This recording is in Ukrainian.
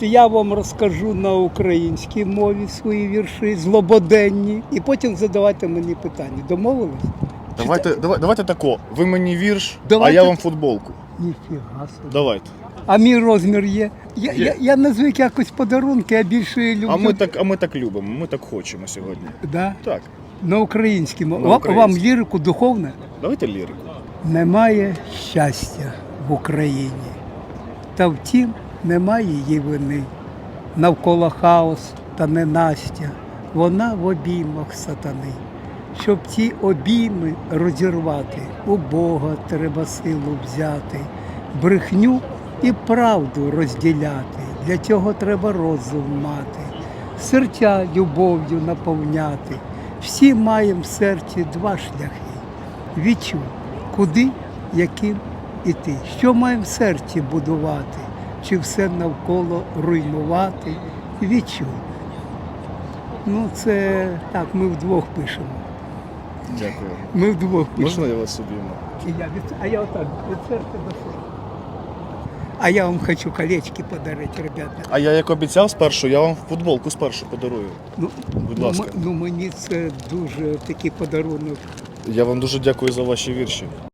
Я вам розкажу на українській мові свої вірші, злободенні, і потім задавайте мені питання. Домовились? Давайте, давай, давайте тако. Ви мені вірш, Давайте. а я вам футболку. Ніфіга собі. Давайте. А мій розмір є. Я, Є. я, я не звик якось подарунки, я більше люблю. А ми так, а ми так любимо, ми так хочемо сьогодні. Да? Так, На українській мові. На Вам, українській. вам лірику духовне? давайте лірику. Немає щастя в Україні. Та втім, немає її вини. Навколо хаос та ненастя. Вона в обіймах сатани. Щоб ці обійми розірвати, у Бога треба силу взяти, брехню і правду розділяти. Для цього треба розум мати, серця любов'ю наповняти. Всі маємо в серці два шляхи. Відчуй, куди, яким іти. Що маємо в серці будувати, чи все навколо руйнувати? Відчуй. Ну, це так, ми вдвох пишемо. Дякую. Ми вдвох пишемо. Можна я вас обійму? Я від, а я отак від серця до серця. А я вам хочу колечки подарити, ребята. А я як обіцяв спершу, я вам футболку спершу подарую. Ну, Будь ну, ласка. м- ну мені це дуже такий подарунок. Я вам дуже дякую за ваші вірші.